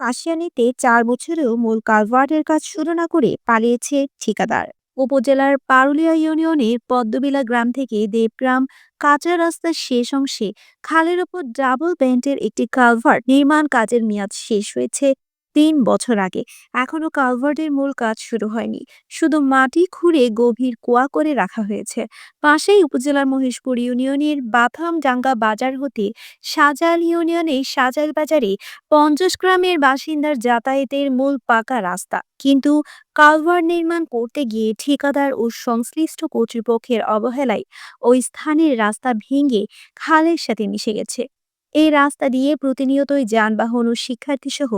কাশিয়ানীতে চার বছরেও মূল কালভার্টের কাজ শুরু না করে পালিয়েছে ঠিকাদার। উপজেলার পারুলিয়া ইউনিয়নের পদ্মবিলা গ্রাম থেকে দেবগ্রাম কাঁচা রাস্তার শেষ অংশে খালের ওপর ডাবল ব্যান্ডের একটি কালভার্ট নির্মাণ কাজের মেয়াদ শেষ হয়েছে। তিন বছর আগে। এখনও কালভার্টের মূল কাজ শুরু হয়নি। শুধু মাটি খুঁড়ে গভীর কুয়া করে রাখা হয়েছে। পাশেই উপজেলার মহেশপুর ইউনিয়নের বাথামডাঙ্গা বাজার হতে সাজাল ইউনিয়নের সাজাল বাজারে পঞ্চাশ গ্রামের বাসিন্দার যাতায়াতের মূল পাকা রাস্তা। কিন্তু কালভার নির্মাণ করতে গিয়ে ঠিকাদার ও সংশ্লিষ্ট কর্তৃপক্ষের অবহেলায় ওই স্থানের রাস্তা ভেঙে খালের সাথে মিশে গেছে। এই রাস্তা দিয়ে প্রতিনিয়তই যানবাহন ও শিক্ষার্থী সহ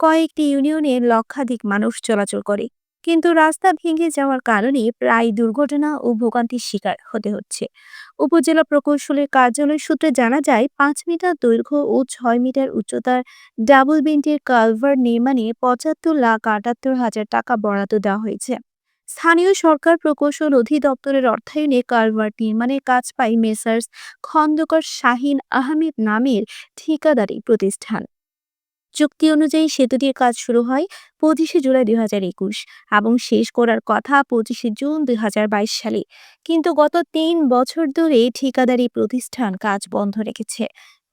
কয়েকটি ইউনিয়নে লক্ষাধিক মানুষ চলাচল করে, কিন্তু রাস্তা ভেঙে যাওয়ার কারণে প্রায় দুর্ঘটনা ও ভোগান্তির শিকার হতে হচ্ছে। উপজেলা প্রকৌশলের কার্যালয় সূত্রে জানা যায়, পাঁচ মিটার দৈর্ঘ্য ও ছয় মিটার উচ্চতার ডাবল বেন্টের কালভার নির্মাণে পঁচাত্তর লাখ আটাত্তর হাজার টাকা বরাদ্দ দেওয়া হয়েছে। স্থানীয় সরকার প্রকৌশল অধিদপ্তরের অর্থায়নে কালভার্ট নির্মাণের কাজ পায় মেসার্স খন্দকার শাহিন আহমেদ নামের ঠিকাদারি প্রতিষ্ঠান। চুক্তি অনুযায়ী সেতুটির কাজ শুরু হয় পঁচিশে জুলাই দুই হাজার একুশ এবং শেষ করার কথা পঁচিশে জুন দুই হাজার বাইশ সালে। কিন্তু গত তিন বছর ধরে ঠিকাদারি প্রতিষ্ঠান কাজ বন্ধ রেখেছে।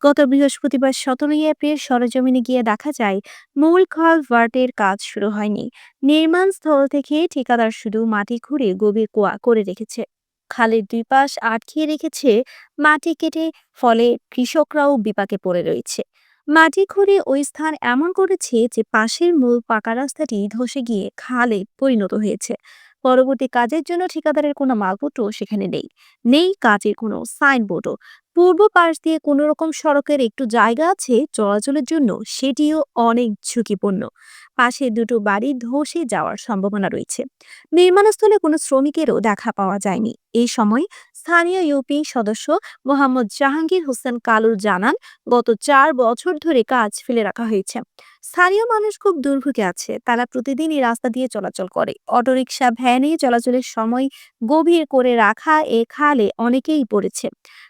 গত বৃহস্পতিবার সতেরোই এপ্রিল সরেজমিনে গিয়ে দেখা যায়, মূল খাল ভার্টের কাজ শুরু হয়নি। নির্মাণ স্থল থেকে ঠিকাদার শুধু মাটি খুঁড়ে গভীর কুয়া করে রেখেছে। খালের দুই পাশ আটকিয়ে রেখেছে, মাটি কেটে ফলে কৃষকরাও বিপাকে পড়ে রয়েছে। মাটি খুঁড়ে ওই স্থান এমন করেছে যে পাশের মূল পাকা রাস্তাটি ধসে গিয়ে খালে পরিণত হয়েছে। পরবর্তী কাজের জন্য ঠিকাদারের কোনো মালপত্র সেখানে নেই। নেই কাজের কোনো সাইনবোর্ডও। পূর্ব পাশ দিয়ে কোনো রকম সড়কের একটু জায়গা আছে চলাচলের জন্য সেটিও অনেক ঝুঁকিপূর্ণ। পাশে দুটো বাড়ি ধসে যাওয়ার সম্ভাবনা রয়েছে। নির্মাণস্থলে কোনো শ্রমিকেরও দেখা পাওয়া যায়নি। এই সময় স্থানীয় ইউপি সদস্য মোহাম্মদ জাহাঙ্গীর হোসেন কালুর জানান, গত চার বছর ধরে কাজ ফেলে রাখা হয়েছে। স্থানীয় মানুষ খুব দুর্ভোগে আছে। তারা প্রতিদিন এই রাস্তা দিয়ে চলাচল করে। অটোরিকশা, ভ্যানে চলাচলের সময় গভীর করে রাখা এ খালে অনেকেই পড়েছে।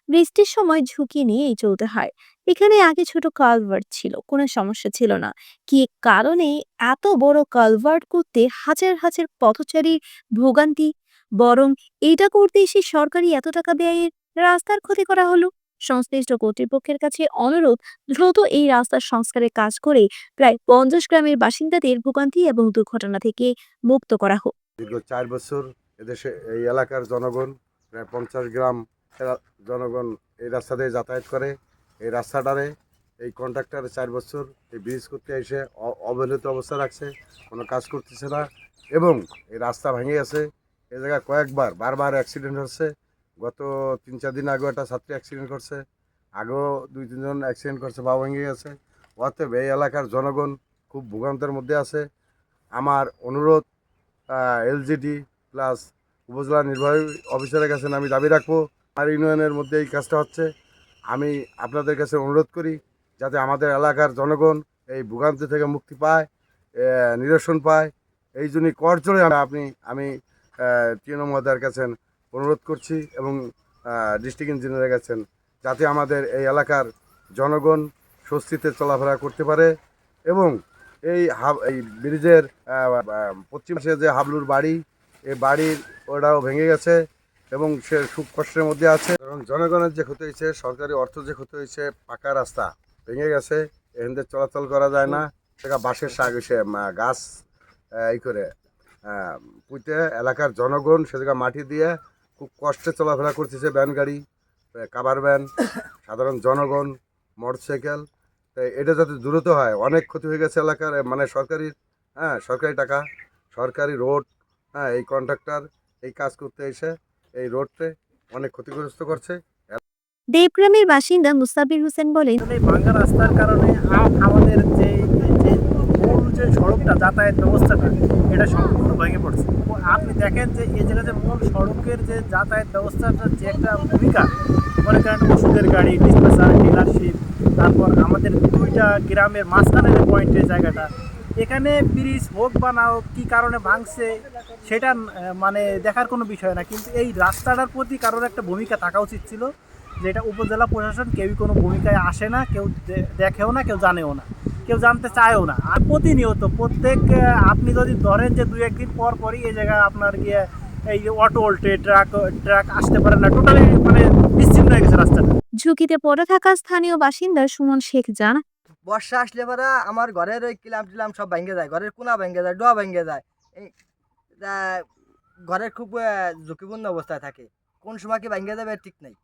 বৃষ্টির সময় ঝুঁকি নিয়েই চলতে হয়। এখানে আগে ছোট কালভার্ট ছিল, কোনো সমস্যা ছিল না। কি কারণে এত বড় কালভার্ট করতে হাজার হাজার পথচারীর ভোগান্তি? বরং এটা করতে এসে সরকারি এত টাকা ব্যয়ের রাস্তার ক্ষতি করা হলো? সংশ্লিষ্ট কর্তৃপক্ষের কাছে অনুরোধ, দ্রুত এই রাস্তার সংস্কারের কাজ করে প্রায় পঞ্চাশ গ্রামের বাসিন্দাদের ভোগান্তি এবং দুর্ঘটনা থেকে মুক্ত করা হোক। দীর্ঘ চার বছর এদেশে এই এলাকার জনগণ, প্রায় পঞ্চাশ গ্রাম জনগণ এই রাস্তা দিয়ে যাতায়াত করে। এই রাস্তাটারে এই কন্ট্রাক্টর চার বছর এই ব্রিজ করতে এসে অবহেলিত অবস্থা রাখছে, কোনো কাজ করতেছে না এবং এই রাস্তা ভেঙে গেছে। এ জায়গায় কয়েকবার, বারবার অ্যাক্সিডেন্ট হচ্ছে। গত তিন চার দিন আগেও একটা ছাত্রী অ্যাক্সিডেন্ট করছে। আগেও দুই তিনজন অ্যাক্সিডেন্ট করছে বা ভেঙে গেছে। অতএব এই এলাকার জনগণ খুব ভোগান্তের মধ্যে আছে। আমার অনুরোধ এলজিডি প্লাস উপজেলা নির্বাহী অফিসারের কাছে আমি দাবি রাখব আর ইউনিয়নের মধ্যে এই কাজটা হচ্ছে। আমি আপনাদের কাছে অনুরোধ করি, যাতে আমাদের এলাকার জনগণ এই ভোগান্তি থেকে মুক্তি পায় নিরসন পায়। এই জন্যই করজোরে আপনি, আমি মহোদয়ের কাছে অনুরোধ করছি এবং ডিস্ট্রিক্ট ইঞ্জিনিয়ারের কাছে যাতে আমাদের এই এলাকার জনগণ স্বস্তিতে চলাফেরা করতে পারে এবং এই হাব, এই ব্রিজের পশ্চিম পাশে যে হাবলুর বাড়ি এই বাড়ির ওটাও ভেঙে গেছে এবং সে সুখ কষ্টের মধ্যে আছে। এবং জনগণের যে ক্ষতি হয়েছে, সরকারি অর্থ যে ক্ষতি হয়েছে, পাকা রাস্তা ভেঙে গেছে এখান থেকে চলাচল করা যায় না। সেটা বাঁশের শাক, সে গাছ এই করে পুঁতে এলাকার জনগণ সে জায়গা মাটি দিয়ে খুব কষ্টে চলাফেরা করতেছে ভ্যান গাড়ি কাভার ভ্যান সাধারণ জনগণ মোটরসাইকেল তো এটা যাতে দ্রুত হয় অনেক ক্ষতি হয়ে গেছে এলাকার মানে সরকারি হ্যাঁ সরকারি টাকা সরকারি রোড হ্যাঁ এই কন্ট্রাক্টর এই কাজ করতে এসে এই রোডটা অনেক ক্ষতিগ্রস্ত করছে। দেবগ্রামের বাসিন্দা মুস্তাবির হোসেন বলেন এই ভাঙ্গা রাস্তার কারণে আমাদের যে যে সড়কটা যাতায়াত ব্যবস্থাটা, এটা সম্পূর্ণ ভেঙে পড়ছে। আপনি দেখেন যে এই জায়গায় যে মূল সড়কের যে যাতায়াত ব্যবস্থাটার যে একটা ভূমিকা, মনে করেন ওষুধের গাড়ি, ডিসপেন্সার, ডিলারশিপ, তারপর আমাদের দুইটা গ্রামের মাঝখানে যে পয়েন্টের জায়গাটা, এখানে ব্রিজ হোক বা না হোক, কী কারণে ভাঙছে, সেটা মানে দেখার কোনো বিষয় না। কিন্তু এই রাস্তাটার প্রতি কারোর একটা ভূমিকা থাকা উচিত ছিল, যেটা উপজেলা প্রশাসন কেউই কোনো ভূমিকায় আসে না, কেউ দেখেও না, কেউ জানেও না। কেউ জানতে চায়ও না। আর প্রতিনিয়ত প্রত্যেক আপনি যদি ধরেন যে দুই একদিন পর পরই এই জায়গায় আপনার গিয়ে এই অটো উল্টে ট্রাক ট্রাক আসতে পারে না টোটালি মানে বিচ্ছিন্ন হয়ে গেছে রাস্তাটা। ঝুঁকিতে পড়ে থাকা স্থানীয় বাসিন্দা সুমন শেখ জানান বর্ষা আসলে পরে আমার ঘরের ওই কিলাম টিলাম সব ভেঙে যায় ঘরের কোনা ভেঙে যায় ডোয়া ভেঙে যায়। এই ঘরের খুব ঝুঁকিপূর্ণ অবস্থায় থাকে। কোন সময় কি ভেঙে যাবে ঠিক নেই।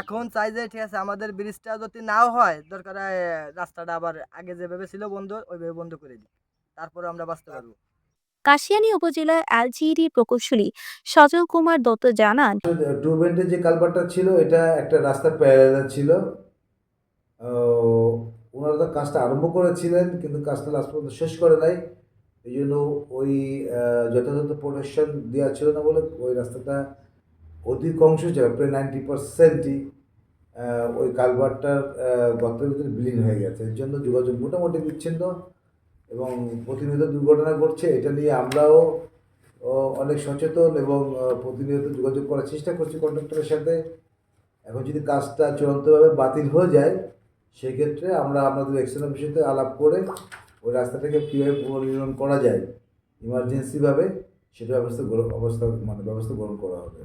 এখন চাই যে ঠিক আছে আমাদের ব্রিজটা যদি নাও হয় দরকার হয়, রাস্তাটা আবার আগে যেভাবে ছিল বন্ধ ওইভাবে বন্ধ করে দিই। তারপরে আমরা বাঁচতে পারব। কাশিয়ানী উপজেলার এলজিইডি প্রকৌশলী সজল কুমার দত্ত জানান টু যে কালভারটা ছিল এটা একটা রাস্তার প্যারালাল ছিল। ওনারা তো কাজটা আরম্ভ করেছিলেন কিন্তু কাজটা লাস্ট পর্যন্ত শেষ করে নাই। এই জন্য ওই যথাযথ প্রোটেকশন দেওয়া ছিল না বলে ওই রাস্তাটা অধিকাংশ জায়গা প্রায় নাইনটি পার্সেন্টই ওই কালভারটার গর্তের ভিতরে বিলীন হয়ে গেছে। এর জন্য যোগাযোগ মোটামুটি বিচ্ছিন্ন এবং প্রতিনিয়ত দুর্ঘটনা ঘটছে। এটা নিয়ে আমরাও অনেক সচেতন এবং প্রতিনিয়ত যোগাযোগ করার চেষ্টা করছি কন্ট্রাক্টরের সাথে। এখন যদি কাজটা চূড়ান্তভাবে বাতিল হয়ে যায়, সেক্ষেত্রে আমরা আমাদের এক্সেল অফিসেতে আলাপ করে ওই রাস্তাটাকে কীভাবে পুনর্নির্মাণ করা যায় ইমার্জেন্সিভাবে সেটা ব্যবস্থা অবস্থা মানে ব্যবস্থা গ্রহণ করা হবে।